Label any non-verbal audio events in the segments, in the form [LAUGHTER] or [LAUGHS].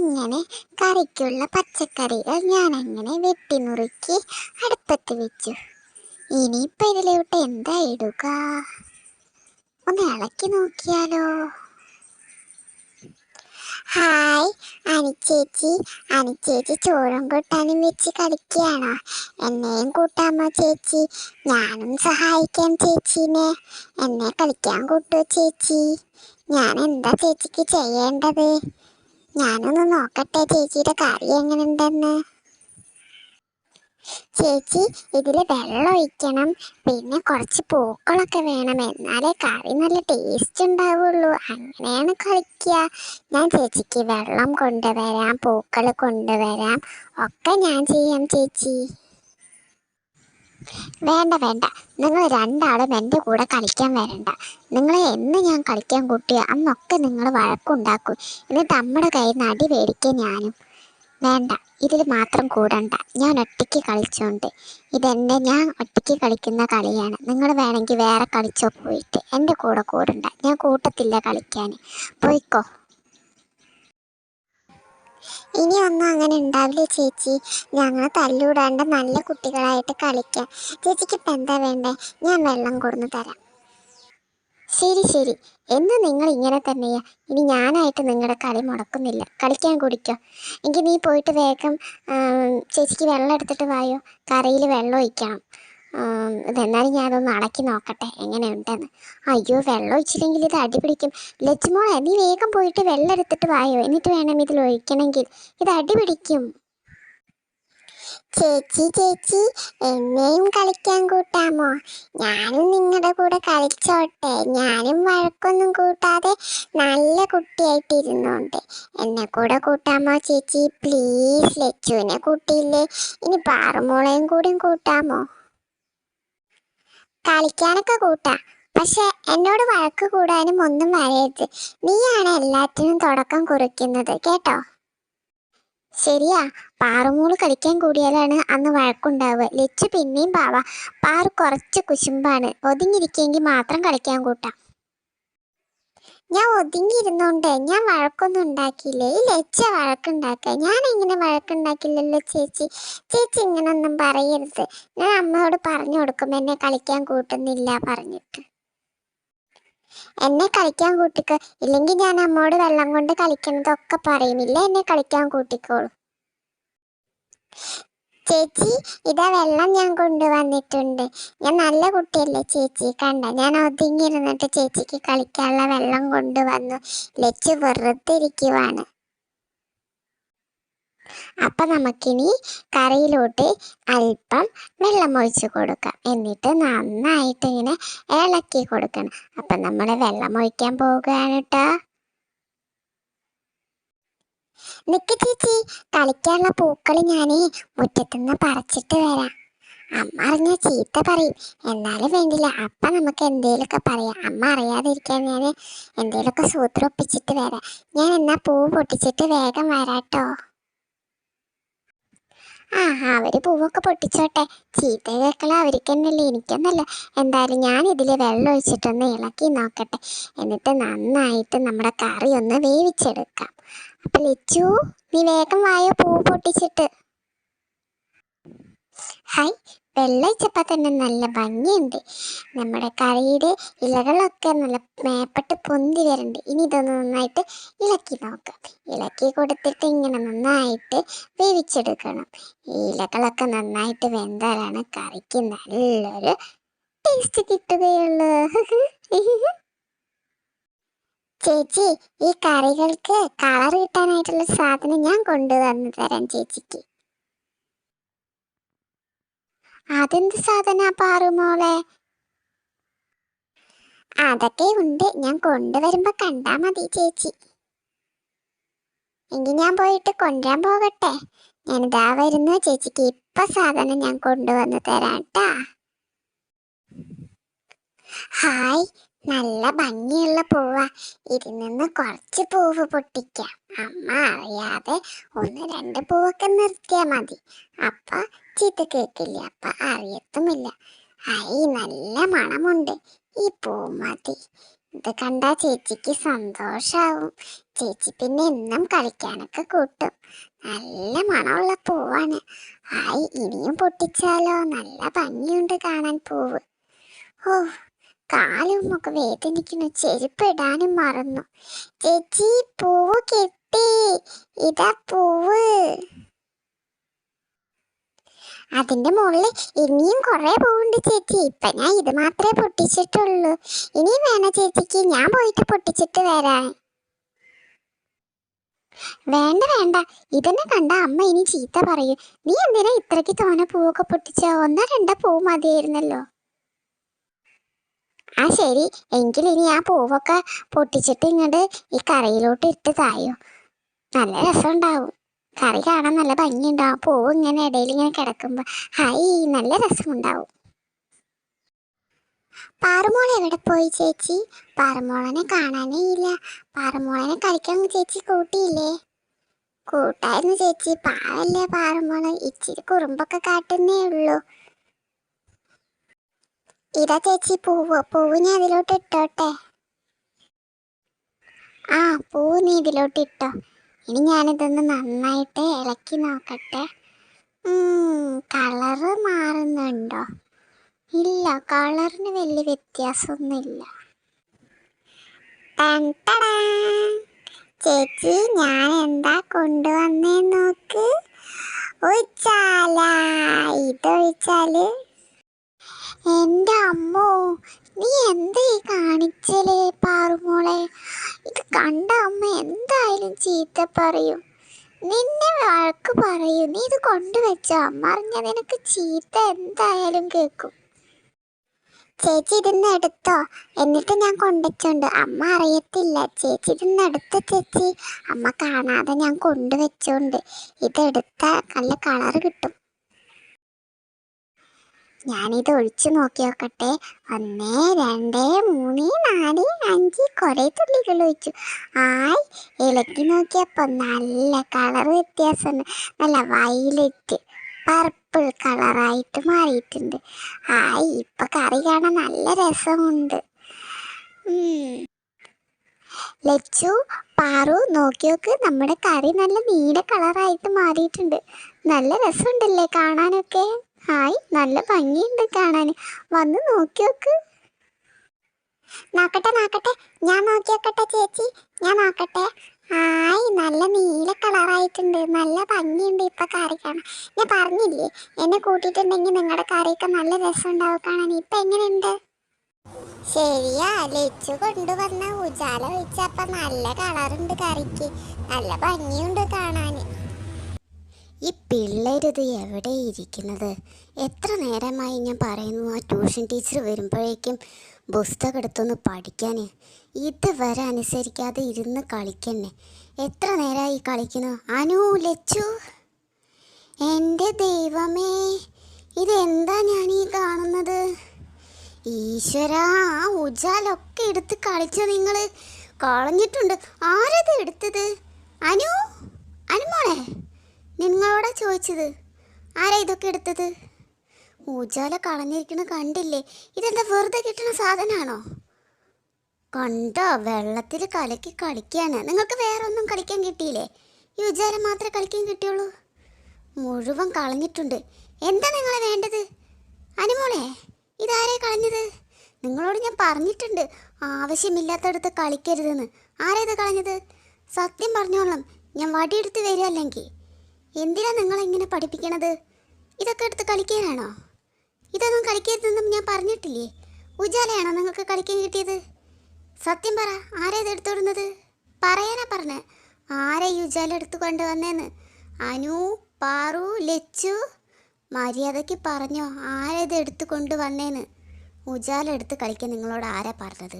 അങ്ങനെ കറിക്കുള്ള പച്ചക്കറികൾ ഞാൻ അങ്ങനെ വെട്ടിമുറുക്കി അടുപ്പത്ത് വെച്ചു. ഇനിയിപ്പോൾ ഇതിലോട്ട് എന്താ ഇടുക? ഒന്ന് ഇളക്കി നോക്കിയാലോ? ഹായ് അനിച്ചേച്ചി അനിച്ചേച്ചി ചോറും കൂട്ടാനും വെച്ച് കളിക്കുകയാണോ? എന്നെയും കൂട്ടാമോ ചേച്ചി? ഞാനും സഹായിക്കാം ചേച്ചീനെ. എന്നെ കളിക്കാൻ കൂട്ടുമോ ചേച്ചി? ഞാൻ എന്താ ചേച്ചിക്ക് ചെയ്യേണ്ടത്? ഞാനൊന്ന് നോക്കട്ടെ ചേച്ചിയുടെ കറി എങ്ങനെയുണ്ടെന്ന്. ചേച്ചി ഇതിൽ വെള്ളം ഒഴിക്കണം പിന്നെ കുറച്ച് പൂക്കളൊക്കെ വേണം എന്നാലേ കറി നല്ല ടേസ്റ്റ് ഉണ്ടാവുള്ളൂ. അങ്ങനെയാണ് കളിക്കുക. ഞാൻ ചേച്ചിക്ക് വെള്ളം കൊണ്ടുവരാം പൂക്കൾ കൊണ്ടുവരാം. ഒക്കെ ഞാൻ ചെയ്യാം ചേച്ചി. വേണ്ട വേണ്ട. നിങ്ങൾ രണ്ടാളും എന്റെ കൂടെ കളിക്കാൻ വരണ്ട. നിങ്ങളെ എന്ന് ഞാൻ കളിക്കാൻ കൂട്ടിയ അന്നൊക്കെ നിങ്ങൾ വഴക്കുണ്ടാക്കും. എന്നിട്ട് നമ്മുടെ കയ്യിൽ നിന്ന് അടി മേടിക്കും ഞാനും. വേണ്ട ഇതിൽ മാത്രം കൂടണ്ട. ഞാൻ ഒറ്റയ്ക്ക് കളിച്ചോണ്ട്. ഇതെന്നെ ഞാൻ ഒറ്റയ്ക്ക് കളിക്കുന്ന കളിയാണ്. നിങ്ങൾ വേണമെങ്കിൽ വേറെ കളിച്ചോ പോയിട്ട്. എന്റെ കൂടെ കൂടണ്ട. ഞാൻ കൂട്ടത്തില്ല കളിക്കാൻ. പോയിക്കോ. ഇനി ഒന്നും അങ്ങനെ ഉണ്ടാവില്ല ചേച്ചി? ഞങ്ങൾ തല്ലൂടാണ്ട് നല്ല കുട്ടികളായിട്ട് കളിക്കാം. ചേച്ചിക്ക് ഇപ്പം എന്താ വേണ്ടേ? ഞാൻ വെള്ളം കൊടുന്ന് തരാം. ശരി ശരി. എന്ന് നിങ്ങൾ ഇങ്ങനെ തന്നെയാ. ഇനി ഞാനായിട്ട് നിങ്ങളുടെ കളി മുടക്കുന്നില്ല. കളിക്കാൻ കുടിക്കോ. എങ്കിൽ നീ പോയിട്ട് വേഗം ചേച്ചിക്ക് വെള്ളം എടുത്തിട്ട് വായോ? കറിയിൽ വെള്ളം ഒഴിക്കണം. ഇതെന്നാലും ഞാനതൊന്ന് അടക്കി നോക്കട്ടെ. എങ്ങനെയുണ്ടെന്ന്. അയ്യോ വെള്ളം ഒഴിച്ചില്ലെങ്കിൽ ഇത് അടിപിടിക്കും ലച്ചുമോളെ നീ വേഗം പോയിട്ട് വെള്ളം എടുത്തിട്ട് വായോ? എന്നിട്ട് വേണം ഇതിൽ ഒഴിക്കണമെങ്കിൽ. ഇത് അടിപിടിക്കും ചേച്ചി ചേച്ചി എന്നെയും കളിക്കാൻ കൂട്ടാമോ? ഞാനും നിങ്ങളുടെ കൂടെ കളിച്ചോട്ടെ. ഞാനും വഴക്കൊന്നും കൂട്ടാതെ നല്ല കുട്ടിയായിട്ടിരുന്നോണ്ട്. എന്നെ കൂടെ കൂട്ടാമോ ചേച്ചി? പ്ലീസ് ലച്ചുവിനെ കൂട്ടിയില്ലേ. ഇനി പാറുമോളെയും കൂടിയും കൂട്ടാമോ? കളിക്കാനൊക്കെ കൂട്ടാ. പക്ഷെ എന്നോട് വഴക്ക് കൂടാനും ഒന്നും വരരുത്. നീയാണ് എല്ലാത്തിനും തുടക്കം കുറിക്കുന്നത് കേട്ടോ? ശരിയാ പാറുമൂൾ കളിക്കാൻ കൂടിയാലാണ് അന്ന് വഴക്കുണ്ടാവുക. ലച്ചു പിന്നെയും പാവാ. പാറു കുറച്ച് കുശുമ്പാണ്. ഒതുങ്ങിയിരിക്കെങ്കിൽ മാത്രം കളിക്കാൻ കൂട്ടാം. ഞാൻ ഒതുങ്ങിയിരുന്നോണ്ട് ഞാൻ വഴക്കൊന്നും ഉണ്ടാക്കിയില്ലേ? ഈ ലച്ച വഴക്കുണ്ടാക്കുക ഞാൻ ഇങ്ങനെ വഴക്കുണ്ടാക്കില്ലല്ലോ ചേച്ചി? ചേച്ചി ഇങ്ങനൊന്നും പറയരുത്. ഞാൻ അമ്മയോട് പറഞ്ഞു കൊടുക്കും എന്നെ കളിക്കാൻ കൂട്ടുന്നില്ല പറഞ്ഞിട്ട്. എന്നെ കളിക്കാൻ കൂട്ടിക്കോ? ഇല്ലെങ്കിൽ ഞാൻ അമ്മോട് വെള്ളം കൊണ്ട് കളിക്കണതൊക്കെ പറയുന്നില്ല എന്നെ കളിക്കാൻ കൂട്ടിക്കോളൂ. ചേച്ചി ഇതാ വെള്ളം ഞാൻ കൊണ്ടുവന്നിട്ടുണ്ട്. ഞാൻ നല്ല കുട്ടിയല്ലേ ചേച്ചി? കണ്ട? ഞാൻ ഒതുങ്ങിയിരുന്നിട്ട് ചേച്ചിക്ക് കളിക്കാനുള്ള വെള്ളം കൊണ്ടുവന്നു. ലച്ചു വെറുതെ ഇരിക്കുവാണ്. അപ്പൊ നമുക്കിനി കറിയിലോട്ട് അല്പം വെള്ളം ഒഴിച്ചു കൊടുക്കാം. എന്നിട്ട് നന്നായിട്ട് ഇങ്ങനെ ഇളക്കി കൊടുക്കണം. അപ്പൊ നമ്മൾ വെള്ളം ഒഴിക്കാൻ പോവുകയാണ് കേട്ടോ നിക്ക് ചേച്ചി കളിക്കാനുള്ള പൂക്കൾ ഞാൻ മുറ്റത്തുനിന്ന് പറിച്ചിട്ട് വരാം. അമ്മ അറിഞ്ഞ ചീത്ത പറയും. എന്നാലും വേണ്ടില്ല. അപ്പ നമുക്ക് എന്തേലൊക്കെ പറയാം. അമ്മ അറിയാതിരിക്കാൻ ഞാൻ എന്തേലൊക്കെ സൂത്രം ഒപ്പിച്ചിട്ട് വരാം. ഞാൻ എന്നാ പൂ പൊട്ടിച്ചിട്ട് വേഗം വരാട്ടോ. ആ അവർ പൂവൊക്കെ പൊട്ടിച്ചോട്ടെ. ചീത്ത കേൾക്കല അവർക്ക് തന്നെയല്ലേ എനിക്കൊന്നല്ല. എന്തായാലും ഞാൻ ഇതിൽ വെള്ളം ഒഴിച്ചിട്ടൊന്ന് ഇളക്കി നോക്കട്ടെ. എന്നിട്ട് നന്നായിട്ട് നമ്മുടെ കറി ഒന്ന് വേവിച്ചെടുക്കാം. അപ്പൊ നീ വേഗം വായോ? പൂ പൊട്ടിച്ചിട്ട്. ഹായ് വെള്ളൊഴിച്ചപ്പോൾ തന്നെ നല്ല ഭംഗിയുണ്ട്. നമ്മുടെ കറിയുടെ ഇലകളൊക്കെ നല്ല മേപ്പെട്ട് പൊന്തി വരുന്നുണ്ട് ഇനി ഇതൊന്ന് നന്നായിട്ട് ഇളക്കി നോക്കാം. ഇളക്കി കൊടുത്തിട്ട് ഇങ്ങനെ നന്നായിട്ട് വേവിച്ചെടുക്കണം. ഈ ഇലകളൊക്കെ നന്നായിട്ട് വെന്താലാണ് കറിക്ക് നല്ലൊരു ടേസ്റ്റ് കിട്ടുകയുള്ളൂ. [LAUGHS] ചേച്ചി ഈ കറികൾക്ക് കളർ കിട്ടാനായിട്ടുള്ള സാധനം ഞാൻ കൊണ്ടുവന്ന് തരാം ചേച്ചിക്ക്. അതെന്ത് സാധന പാറുമോളെ അതൊക്കെ ഉണ്ട്. ഞാൻ കൊണ്ടുവരുമ്പോ കണ്ടാ മതി ചേച്ചി. എങ്കിൽ ഞാൻ പോയിട്ട് കൊണ്ടുവരാൻ പോകട്ടെ? ഞാനിതാ വരുന്നു ചേച്ചിക്ക് ഇപ്പൊ സാധനം ഞാൻ കൊണ്ടുവന്ന് തരാം ഹായ് നല്ല ഭംഗിയുള്ള പൂവാ. ഇതിൽ നിന്ന് കുറച്ച് പൂവ് പൊട്ടിക്കാം. അമ്മ അറിയാതെ ഒന്ന് രണ്ട് പൂവൊക്കെ നിർത്തിയാ മതി. അപ്പ ചീത്ത കേക്കില്ല. അപ്പ അറിയത്തുമില്ല. ഐ നല്ല മണമുണ്ട്. ഈ പൂ മതി. ഇത് കണ്ടാ ചേച്ചിക്ക് സന്തോഷാവും. ചേച്ചി പിന്നെ എന്നും കളിക്കാനൊക്കെ കൂട്ടും. നല്ല മണമുള്ള പൂവാണ്. ആയി ഇനിയും പൊട്ടിച്ചാലോ? നല്ല ഭംഗിയുണ്ട് കാണാൻ പൂവ്. ഓ കാലും ഒക്കെ വേദനിക്കുന്നു. ചെരുപ്പ് ഇടാനും മറന്നു. ചേച്ചി പൂവ് കിട്ടി. ഇതാ പൂവ്. അതിന്റെ മുകളിൽ ഇനിയും കുറെ പൂവുണ്ട് ചേച്ചി. ഇപ്പൊ ഞാൻ ഇത് മാത്രമേ പൊട്ടിച്ചിട്ടുള്ളൂ. ഇനിയും വേണ ചേച്ചിക്ക്? ഞാൻ പോയിട്ട് പൊട്ടിച്ചിട്ട് വരാൻ. വേണ്ട വേണ്ട. ഇതന്നെ കണ്ട അമ്മ ഇനി ചീത്ത പറയൂ. നീ എന്തിനാ ഇത്രയ്ക്ക് തോനെ പൂവൊക്കെ പൊട്ടിച്ച? ഒന്നോ രണ്ടോ പൂ മതിയായിരുന്നല്ലോ. ആ ശരി. എങ്കിൽ ഇനി ആ പൂവൊക്കെ പൊട്ടിച്ചിട്ട് ഇങ്ങോട്ട് ഈ കറിയിലോട്ട് ഇട്ട് തായോ. നല്ല രസമുണ്ടാവും. കറി കാണാൻ നല്ല ഭംഗിയുണ്ടാവും പൂവ് ഇങ്ങനെ ഇടയിൽ ഇങ്ങനെ കിടക്കുമ്പോ ഹായ് നല്ല രസമുണ്ടാവും. പാറുമോൾ എവിടെ പോയി ചേച്ചി? പാറുമോളനെ കാണാനേ ഇല്ല പാറുമോളനെ കളിക്കാൻ ചേച്ചി കൂട്ടിയില്ലേ? കൂട്ടായിരുന്നു ചേച്ചി. പാവല്ലേ പാറുമോൾ. ഇച്ചിരി കുറുമ്പൊക്കെ കാട്ടുന്നേ ഉള്ളൂ. ഇതാ ചേച്ചി പൂവ്. പൂവ് ഞാൻ അതിലോട്ട് ഇട്ടോട്ടെ. ആ പൂവ് നീ ഇതിലോട്ട് ഇട്ടോ. ഇനി ഞാനിതൊന്ന് നന്നായിട്ട് ഇളക്കി നോക്കട്ടെ. കളറ് മാറുന്നുണ്ടോ? ഇല്ല കളറിന് വലിയ വ്യത്യാസമൊന്നുമില്ല. ചേച്ചി ഞാൻ എന്താ കൊണ്ടുവന്നേ നോക്ക്? ഒഴിച്ചാല. ഇതൊഴിച്ചാൽ എന്റെ അമ്മോ നീ എന്താ ഈ കാണിച്ചലേ പാറുമോളെ? ഇത് കണ്ട അമ്മ എന്തായാലും ചീത്ത പറയും. നിന്നെ വഴക്ക് പറയും. നീ ഇത് കൊണ്ടുവച്ച. അമ്മ അറിഞ്ഞ നിനക്ക് ചീത്ത എന്തായാലും കേൾക്കും. ചേച്ചി ഇതിന്ന് എടുത്തോ. എന്നിട്ട് ഞാൻ കൊണ്ടുവച്ചോണ്ട്. അമ്മ അറിയത്തില്ല. ചേച്ചി ഇതിന്ന് എടുത്ത ചേച്ചി. അമ്മ കാണാതെ ഞാൻ കൊണ്ടുവച്ചോണ്ട്. ഇതെടുത്ത നല്ല കളർ കിട്ടും. ഞാനിത് ഒഴിച്ചു നോക്കി നോക്കട്ടെ ഒന്ന് രണ്ട് മൂന്ന് നാല് അഞ്ച് കുറേ തുള്ളികൾ ഒഴിച്ചു. ആയി ഇളക്കി നോക്കിയപ്പോൾ നല്ല കളർ വ്യത്യാസമുണ്ട്. നല്ല വയലറ്റ് പർപ്പിൾ കളറായിട്ട് മാറിയിട്ടുണ്ട്. ആയി ഇപ്പൊ കറി കാണാൻ നല്ല രസമുണ്ട്. ലച്ചു പാറു നോക്കി നോക്ക് നമ്മുടെ കറി നല്ല നീല കളറായിട്ട് മാറിയിട്ടുണ്ട്. നല്ല രസമുണ്ടല്ലേ കാണാനൊക്കെ? ഹായ് നല്ല ഭംഗിയുണ്ട് കാണാൻ വന്ന് നോക്കി നോക്ക്. നോക്കട്ടെ നോക്കട്ടെ. ഞാൻ നോക്കി നോക്കട്ടെ ചേച്ചി. ഞാൻ നോക്കട്ടെ. ഹായ് നല്ല നീല കളറായിട്ടുണ്ട്. നല്ല ഭംഗിയുണ്ട് ഇപ്പൊ കറി കാണാൻ. ഞാൻ പറഞ്ഞില്ലേ എന്നെ കൂട്ടിയിട്ടുണ്ടെങ്കിൽ നിങ്ങളുടെ കറിയൊക്കെ നല്ല രസമുണ്ടാവും കാണാൻ. ഇപ്പൊ എങ്ങനെയുണ്ട്? ശരിയാ ലച്ചു കൊണ്ടുവന്ന ഉജാല ഒഴിച്ചപ്പ നല്ല കളറുണ്ട് കറിക്ക്. നല്ല ഭംഗിയുണ്ട് കാണാൻ പിള്ളേരിത് എവിടെ ഇരിക്കുന്നത്? എത്ര നേരമായി ഞാൻ പറയുന്നു ആ ട്യൂഷൻ ടീച്ചർ വരുമ്പോഴേക്കും പുസ്തകം എടുത്തൊന്ന് പഠിക്കാൻ ഇതുവരെ അനുസരിക്കാതെ ഇരുന്ന് കളിക്കന്നെ. എത്ര നേരമായി കളിക്കുന്നു? അനു ലച്ചു. എന്റെ ദൈവമേ ഇതെന്താ ഞാൻ ഈ കാണുന്നത്? ഈശ്വര ആ ഉജാലൊക്കെ എടുത്ത് കളിച്ച നിങ്ങൾ കളഞ്ഞിട്ടുണ്ട്. ആരത് എടുത്തത്? അനു? അനുമോളെ? നിങ്ങളോടാ ചോദിച്ചത്? ആരാ ഇതൊക്കെ എടുത്തത്? ഊജാല കളഞ്ഞിരിക്കണ കണ്ടില്ലേ? ഇതെന്താ വെറുതെ കിട്ടുന്ന സാധനമാണോ കണ്ടോ? വെള്ളത്തിൽ കലക്കി കളിക്കാണ് നിങ്ങൾക്ക് വേറെ ഒന്നും കളിക്കാൻ കിട്ടിയില്ലേ? ഈ ഉജാല മാത്രമേ കളിക്കാൻ കിട്ടിയുള്ളൂ. മുഴുവൻ കളഞ്ഞിട്ടുണ്ട്. എന്താ നിങ്ങളെ വേണ്ടത്? അനുമോളെ ഇതാരെ കളഞ്ഞത്? നിങ്ങളോട് ഞാൻ പറഞ്ഞിട്ടുണ്ട്. ആവശ്യമില്ലാത്തടത്ത് കളിക്കരുതെന്ന്. ആരേത് കളഞ്ഞത്? സത്യം പറഞ്ഞോളാം ഞാൻ വടിയെടുത്ത് വരിക അല്ലെങ്കിൽ എന്തിനാ നിങ്ങൾ നിങ്ങളിങ്ങനെ പഠിപ്പിക്കണത്? ഇതൊക്കെ എടുത്ത് കളിക്കാനാണോ? ഇതൊന്നും കളിക്കരുതെന്നും ഞാൻ പറഞ്ഞിട്ടില്ലേ? ഉജാലയാണോ നിങ്ങൾക്ക് കളിക്കാൻ കിട്ടിയത്? സത്യം പറ ആരാ ഇത് എടുത്തോടുന്നത്? പറയാനാ പറഞ്ഞ. ആരാ ഈ ഉജാല എടുത്തു കൊണ്ടുവന്നേന്ന്? അനു പാറു ലച്ചു? മര്യാദയ്ക്ക് പറഞ്ഞോ ആരാ ഇത് എടുത്തു കൊണ്ടുവന്നേന്ന്? ഉജാല എടുത്ത് കളിക്കാൻ നിങ്ങളോട് ആരാ പറഞ്ഞത്?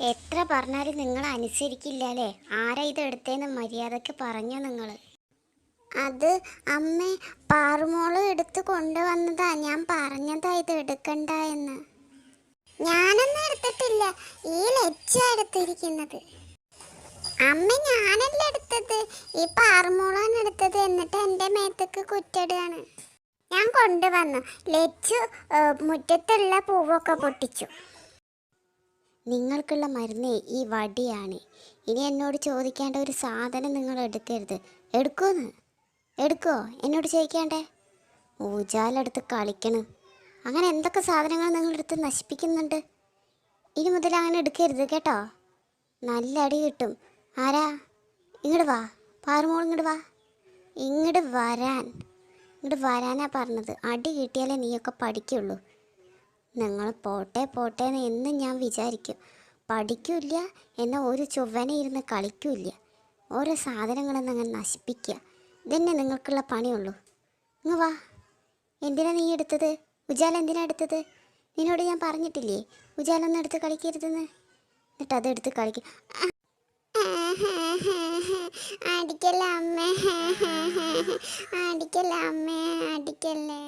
എത്ര പറഞ്ഞാലും നിങ്ങൾ അനുസരിക്കില്ല അല്ലേ? ആരാ ഇത് എടുത്തേന്ന് മര്യാദയ്ക്ക് പറഞ്ഞോ നിങ്ങൾ അത് അമ്മ പാറുമോൾ എടുത്തു കൊണ്ടുവന്നതാ. ഞാൻ പറഞ്ഞതാ ഇത് എടുക്കണ്ട എന്ന്. ഞാനൊന്നും എടുത്തിട്ടില്ല. ഈ ലജ്ജ എടുത്തിരിക്കുന്നത്. അമ്മ ഞാനല്ല എടുത്തത്? ഈ പാറുമോളാണ് എടുത്തത് എന്നിട്ട് എന്റെ മേത്തേക്ക് കുറ്റിടുകയാണ് ഞാൻ കൊണ്ടുവന്നു. ലച്ചു മുറ്റത്തുള്ള പൂവൊക്കെ പൊട്ടിച്ചു. നിങ്ങൾക്കുള്ള മരുന്ന് ഈ വടിയാണ്. ഇനി എന്നോട് ചോദിക്കേണ്ട ഒരു സാധനം നിങ്ങൾ എടുക്കരുത്. എടുക്കുമെന്ന്. എടുക്കുമോ എന്നോട് ചോദിക്കാണ്ടേ? ഊജാലെടുത്ത് കളിക്കണം. അങ്ങനെ എന്തൊക്കെ സാധനങ്ങൾ നിങ്ങളെടുത്ത് നശിപ്പിക്കുന്നുണ്ട്? ഇനി മുതൽ അങ്ങനെ എടുക്കരുത് കേട്ടോ. നല്ല അടി കിട്ടും. ആരാ? ഇങ്ങോട്ട് വാ. പാറുമോൾ ഇങ്ങോട്ട് വാ. ഇങ്ങോട്ട് വരാൻ. ഇങ്ങോട്ട് വരാനാ പറഞ്ഞത്. അടി കിട്ടിയാലേ നീയൊക്കെ പഠിക്കുള്ളൂ. നിങ്ങൾ പോട്ടെ പോട്ടെ എന്ന് എന്നും ഞാൻ വിചാരിക്കും. പഠിക്കില്ല എന്നാൽ ഒരു ചൊവ്വനെ ഇരുന്ന് കളിക്കില്ല. ഓരോ സാധനങ്ങളൊന്നും അങ്ങനെ നശിപ്പിക്കുക ഇതന്നെ നിങ്ങൾക്കുള്ള പണിയുള്ളൂ. ഇങ്ങ് വാ. എന്തിനാ നീ എടുത്തത്? ഉജാല എന്തിനാ എടുത്തത്? നിന്നോട് ഞാൻ പറഞ്ഞിട്ടില്ലേ ഉജാലൊന്നും എടുത്ത് കളിക്കരുതെന്ന്. എന്നിട്ട് അതെടുത്ത് കളിക്കും. കളിക്ക അമ്മേ. അടിക്കല്ല അമ്മേ അടിക്കല്ലേ.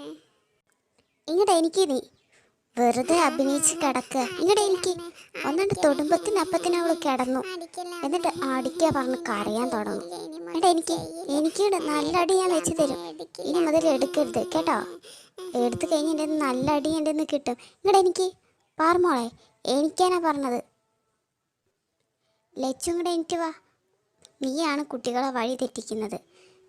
ഇങ്ങടെ എനിക്ക് നീ വെറുതെ അഭിനയിച്ച് കിടക്കുക. ഇങ്ങടെ എനിക്ക് ഒന്നിട്ട് തൊടുമ്പത്തിന് അപ്പത്തിന് അവൾ കിടന്നു. എന്നിട്ട് അടിക്കുക പറഞ്ഞ് കരയാൻ തുടങ്ങി. എടാ എനിക്ക് എനിക്ക് നല്ല അടി ഞാൻ വെച്ച് തരും. ഇനി മുതൽ എടുക്കരുത് കേട്ടോ? എടുത്തു കഴിഞ്ഞ് എന്റെ നല്ല അടി എന്റെ നിന്ന് കിട്ടും. ഇങ്ങടെ എനിക്ക് പാർമോളെ എനിക്കാനാ പറഞ്ഞത്. ലച്ചും കൂടെ എനിക്ക് വാ. നീയാണ് കുട്ടികളെ വഴി തെറ്റിക്കുന്നത്.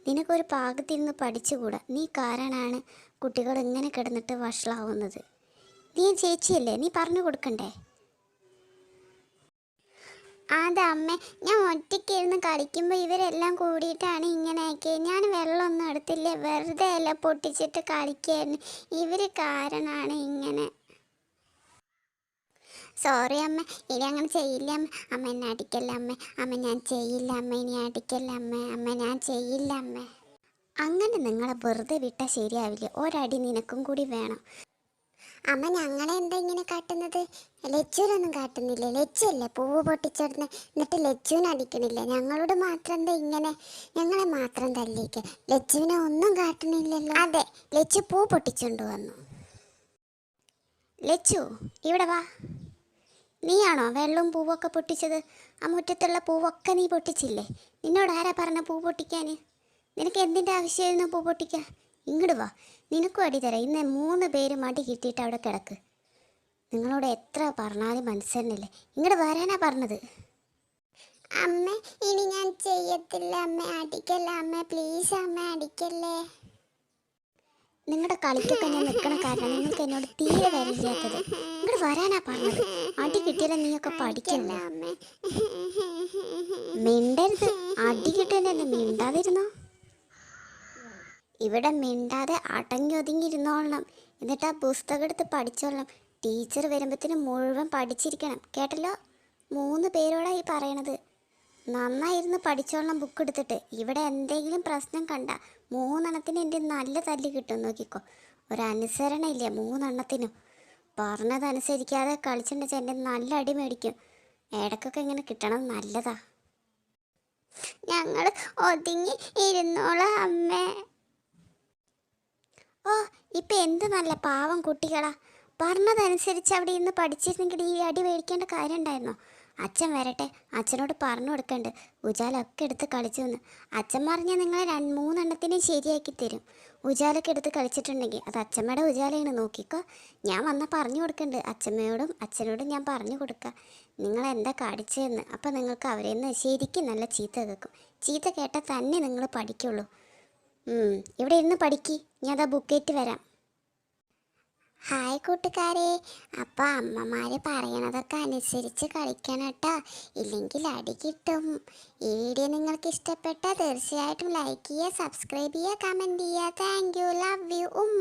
നിനക്കൊരു പാകത്തിരുന്ന് പഠിച്ചുകൂടാ. നീ കാരണമാണ് കുട്ടികൾ ഇങ്ങനെ കിടന്നിട്ട് വഷളാവുന്നത്. നീ ചേച്ചിയല്ലേ? നീ പറഞ്ഞു കൊടുക്കണ്ടേ? അതെ അമ്മ ഞാൻ ഒറ്റയ്ക്ക് ഇരുന്ന് കളിക്കുമ്പോൾ ഇവരെല്ലാം കൂടിയിട്ടാണ് ഇങ്ങനെയൊക്കെ. ഞാൻ വെള്ളമൊന്നും എടുത്തില്ല. വെറുതെ അല്ല പൊട്ടിച്ചിട്ട് കളിക്കായിരുന്നു. ഇവർ കാരണമാണ് ഇങ്ങനെ. സോറി അമ്മ ഇനി അങ്ങനെ ചെയ്യില്ല അമ്മ. അമ്മ എന്നെ അടിക്കല്ല അമ്മ. അമ്മ ഞാൻ ചെയ്യില്ല അമ്മ ഇനി അടിക്കല്ല അമ്മ. അമ്മ ഞാൻ ചെയ്യില്ല അമ്മ. അങ്ങനെ നിങ്ങളെ വെറുതെ വിട്ടാൽ ശരിയാവില്ല. ഒരടി നിനക്കും കൂടി വേണം. അമ്മ ഞങ്ങളെ എന്താ ഇങ്ങനെ കാട്ടുന്നത്? ലച്ചുവിനൊന്നും കാട്ടുന്നില്ല? ലച്ചുവല്ലേ? പൂവ് പൊട്ടിച്ചിടുന്ന എന്നിട്ട് ലച്ചുവിനെ അടിക്കണില്ല? ഞങ്ങളോട് മാത്രം എന്താ ഇങ്ങനെ? ഞങ്ങളെ മാത്രം തല്ലിക്ക ലച്ചുവിനെ ഒന്നും കാട്ടണില്ലല്ലോ അതെ ലച്ചു പൂ പൊട്ടിച്ചുകൊണ്ട് വന്നു. ലച്ചു ഇവിടെ വാ. നീയാണോ വെള്ളവും പൂവൊക്കെ പൊട്ടിച്ചത്? ആ മുറ്റത്തുള്ള പൂവൊക്കെ നീ പൊട്ടിച്ചില്ലേ? നിന്നോട് ആരാ പറഞ്ഞ പൂ പൊട്ടിക്കാൻ? നിനക്ക് എന്തിന്റെ ആവശ്യമായിരുന്നു പൂ പൊട്ടിക്കാൻ? ഇങ്ങോട്ട് വാ. നിനക്കും അടി തരാം. ഇന്ന് മൂന്ന് പേര് മടി കിട്ടിയിട്ട് അവിടെ കിടക്ക്. നിങ്ങളോട് എത്ര പറഞ്ഞാലും മനസ്സിലല്ലേ ഇങ്ങോട്ട് വരാനാ പറഞ്ഞത്. അമ്മ ഇനി ഞാൻ ചെയ്യത്തില്ല അമ്മ. അടിക്കല്ല അമ്മ. പ്ലീസ് അമ്മ അടിക്കല്ലേ. നിങ്ങളുടെ കളിക്കൊക്കെ ഞാൻ നിൽക്കണ കാരണം നിങ്ങൾക്ക് എന്നോട് തീരെ വരില്ലാത്തത്. ഇങ്ങോട്ട് വരാനാ പറഞ്ഞത്. അടി കിട്ടിയാലേ നീയൊക്കെ പഠിക്കല്ലേ? അമ്മ? മിണ്ടരുത്. അടി കിട്ടുന്നല്ലേ മിണ്ടാതിരുന്നോ? ഇവിടെ മിണ്ടാതെ അടങ്ങി ഒതുങ്ങി ഇരുന്നോളണം എന്നിട്ട് ആ പുസ്തകം എടുത്ത് പഠിച്ചോളണം. ടീച്ചർ വരുമ്പത്തിന് മുഴുവൻ പഠിച്ചിരിക്കണം. കേട്ടല്ലോ? മൂന്ന് പേരോടായി പറയണത്. നന്നായിരുന്ന് പഠിച്ചോളണം ബുക്ക് എടുത്തിട്ട്. ഇവിടെ എന്തെങ്കിലും പ്രശ്നം കണ്ട മൂന്നെണ്ണത്തിന് എന്റെ നല്ല തല്ല് കിട്ടും. നോക്കിക്കോ. ഒരനുസരണ ഇല്ല മൂന്നെണ്ണത്തിനും? പറഞ്ഞതനുസരിക്കാതെ കളിച്ചിട്ട് എന്റെ നല്ല അടി മേടിക്കും. ഇടയ്ക്കൊക്കെ ഇങ്ങനെ കിട്ടണം നല്ലതാ. ഞങ്ങൾ ഒതുങ്ങി ഇരുന്നോളാം അമ്മേ. ഓ ഇപ്പം എന്ത് നല്ല പാവം കുട്ടികളാ. പറഞ്ഞതനുസരിച്ച് അവിടെ ഇന്ന് പഠിച്ചിരുന്നെങ്കിൽ ഈ അടി മേടിക്കേണ്ട കാര്യം ഉണ്ടായിരുന്നോ അച്ഛൻ വരട്ടെ അച്ഛനോട് പറഞ്ഞു കൊടുക്കണ്ട്. ഉജാലൊക്കെ എടുത്ത് കളിച്ചു എന്ന് അച്ഛൻ പറഞ്ഞാൽ നിങ്ങളെ രണ്ട് മൂന്നെണ്ണത്തിനെയും ശരിയാക്കി തരും. ഉജാലൊക്കെ എടുത്ത് കളിച്ചിട്ടുണ്ടെങ്കിൽ അത് അച്ഛമ്മയുടെ ഉജാലയാണ് നോക്കിക്കോ. ഞാൻ വന്നാൽ പറഞ്ഞു കൊടുക്കണ്ട്. അച്ഛമ്മയോടും അച്ഛനോടും ഞാൻ പറഞ്ഞു കൊടുക്കുക നിങ്ങൾ എന്താ കാണിച്ചതെന്ന് അപ്പം നിങ്ങൾക്ക് അവരെ നിന്ന് ശരിക്കും നല്ല ചീത്ത കേൾക്കും. ചീത്ത കേട്ടാൽ തന്നെ നിങ്ങൾ പഠിക്കുള്ളൂ. ഇവിടെ ഇരുന്ന് പഠിക്ക്. ഞാൻ അതാ ബുക്കേറ്റ് വരാം. ഹായ് കൂട്ടുകാരെ. അപ്പൊ അമ്മമാര് പറയണതൊക്കെ അനുസരിച്ച് കളിക്കണം കേട്ടോ. ഇല്ലെങ്കിൽ അടി കിട്ടും. ഈ വീഡിയോ നിങ്ങൾക്ക് ഇഷ്ടപ്പെട്ടാൽ തീർച്ചയായിട്ടും ലൈക്ക് ചെയ്യുക സബ്സ്ക്രൈബ് ചെയ്യുക കമന്റ് ചെയ്യുക. താങ്ക് യു ലവ് യു ഉം.